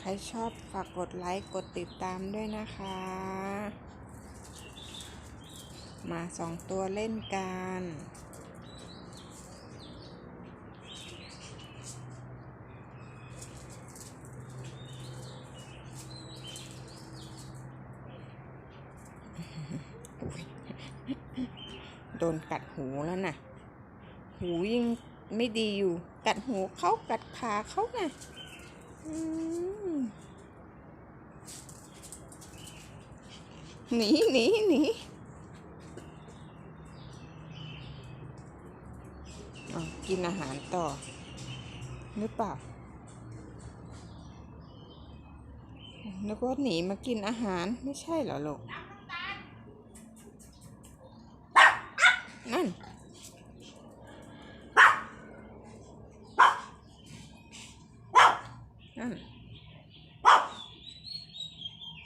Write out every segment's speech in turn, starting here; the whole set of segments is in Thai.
ใครชอบฝากกดไลค์กดติดตามด้วยนะคะ มาสองตัวเล่นกันโดนกัดหูแล้วน่ะหูยิ่งไม่ดีอยู่ กัดหูเขากัดขาเขาน่ะ หนีหนีหนีเอากินอาหารต่อ หรือเปล่า นึกว่าหนีมากินอาหารไม่ใช่เหรอลูก นั่น นั่น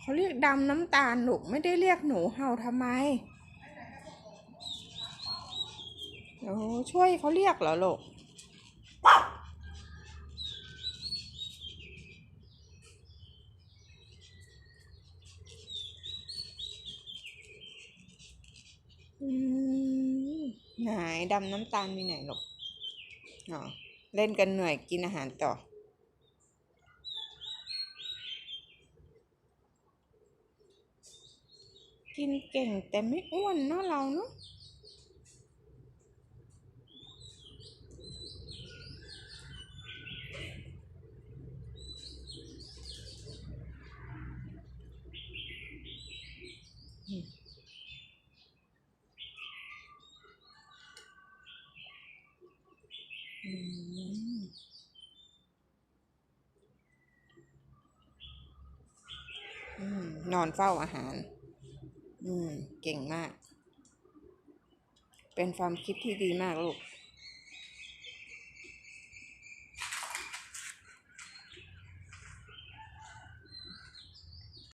เขาเรียกดำน้ำตาลลูกไม่ได้เรียกหนูเห่าทำไมโอ้ช่วยเขาเรียกเหรอลูกไหนดำน้ำตาลมีไหนหรอกอ๋อ เล่นกันเหนื่อยกินอาหารต่อ กินเก่งแต่ไม่อ้วนเนาะเราเนาะนอนเฝ้าอาหาร อืม เก่งมาก เป็นความคิดที่ดีมากลูก